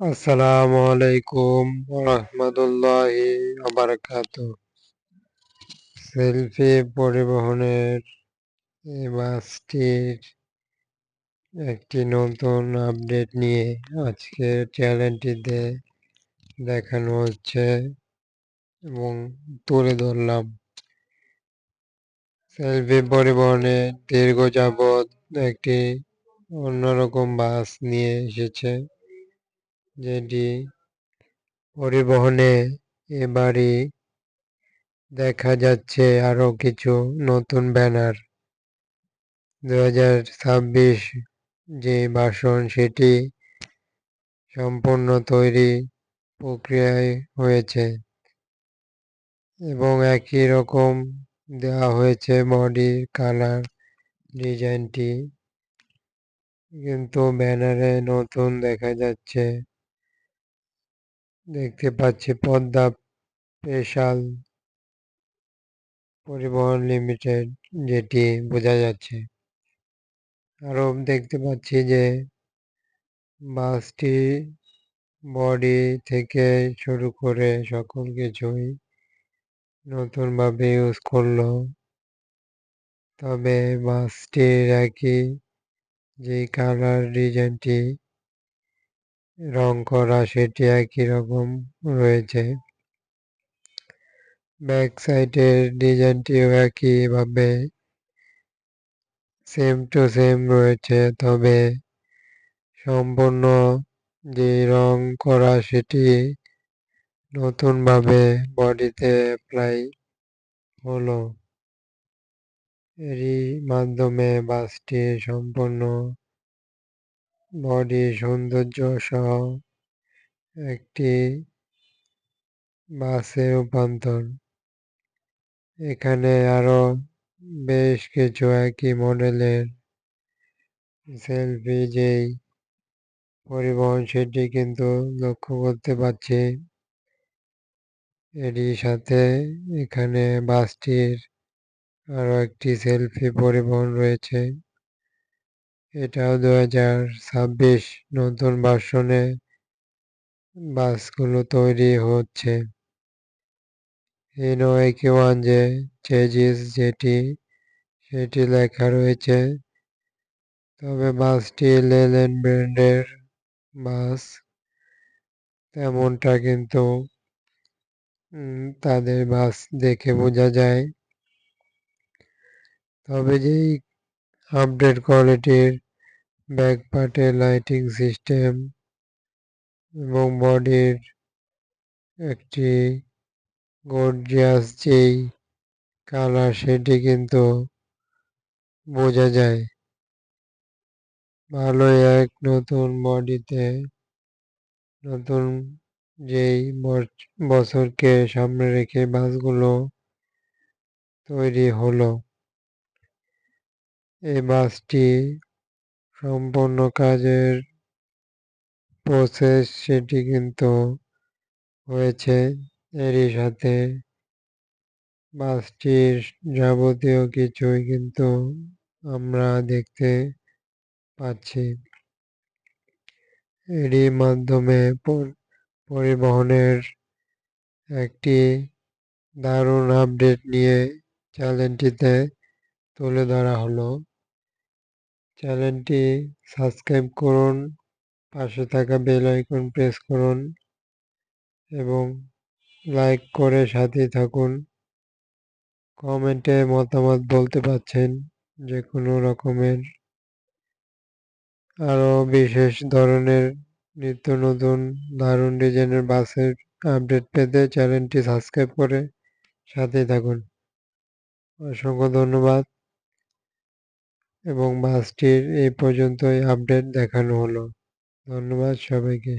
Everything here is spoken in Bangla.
আসসালামু আলাইকুম রহমতুল্লাহি আবরকাত সেলফি পরিবহনের এই বাসটির একটি নতুন আপডেট নিয়ে আজকে চ্যানেলটিতে দেখানো হচ্ছে এবং তুলে ধরলাম। সেলফি পরিবহনে দীর্ঘ যাবৎ একটি অন্যরকম বাস নিয়ে এসেছে। যেটি পরিবহনে এবারই দেখা যাচ্ছে আরও কিছু নতুন ব্যানার। দু যে ভাষণ সেটি সম্পূর্ণ তৈরি প্রক্রিয়ায় হয়েছে এবং একই রকম দেওয়া হয়েছে বডির কালার ডিজাইনটি। কিন্তু ব্যানারে নতুন দেখা যাচ্ছে দেখতে পাচ্ছি পদ্মা স্পেশাল পরিবহন লিমিটেড, যেটি বোঝা যাচ্ছে। আরও দেখতে পাচ্ছি যে বাসটি বডি থেকে শুরু করে সকল কিছুই নতুনভাবে ইউজ করল। তবে বাসটির একই যে কালার ডিজাইনটি রং করা সেটি একই রকম রয়েছে। ব্যাক সাইডের ডিজাইনটিও একইভাবে সেম টু সেম রয়েছে, তবে সম্পূর্ণ যে রং করা সেটি নতুনভাবে বডিতে অ্যাপ্লাই হলো। এরই মাধ্যমে বাসটি সম্পূর্ণ বডি সৌন্দর্য সহ একটি বাসে রূপান্তর। এখানে আরও বেশ কিছু একই মডেলের সেলফি যেই পরিবহন সেটি কিন্তু লক্ষ্য করতে পারছি। এরই সাথে এখানে বাসটির আরও একটি সেলফি পরিবহন রয়েছে। এটাও দু হাজার ছাব্বিশ নতুন ভার্সনে বাসগুলো তৈরি হচ্ছে। ইনো একে ওয়ান যে চেজিস যেটি, সেটি লেখা রয়েছে। তবে বাসটি লেলেন ব্র্যান্ডের বাস। তেমনটা কিন্তু তাদের বাস দেখে বোঝা যায়। তবে যেই আপডেট কোয়ালিটির ব্যাক পার্টে লাইটিং সিস্টেম এবং বডির একটি গর্জিয়াস যেই কালার সেটি কিন্তু বোঝা যায়। ভালোই এক নতুন বডিতে নতুন যেই বছরকে সামনে রেখে বাসগুলো তৈরি হলো। এই বাসটি সম্পূর্ণ কাজের প্রসেস সেটি কিন্তু হয়েছে। এরই সাথে বাসটির যাবতীয় কিছুই কিন্তু আমরা দেখতে পাচ্ছি। এরই মাধ্যমে পরিবহনের একটি দারুণ আপডেট নিয়ে চ্যানেলটিতে তুলে ধরা হলো। চ্যানেলটি সাবস্ক্রাইব করুন, পাশে থাকা বেল আইকন প্রেস করুন এবং লাইক করে সাথে থাকুন। কমেন্টে মতামত বলতে পারছেন যে কোনো রকমের। আরও বিশেষ ধরনের নিত্য নতুন দারুণ ডিজাইনের বাসের আপডেট পেতে চ্যানেলটি সাবস্ক্রাইব করে সাথে থাকুন। অসংখ্য ধন্যবাদ। এবং বাসটির এই পর্যন্তই আপডেট দেখানো হলো। ধন্যবাদ সবাইকে।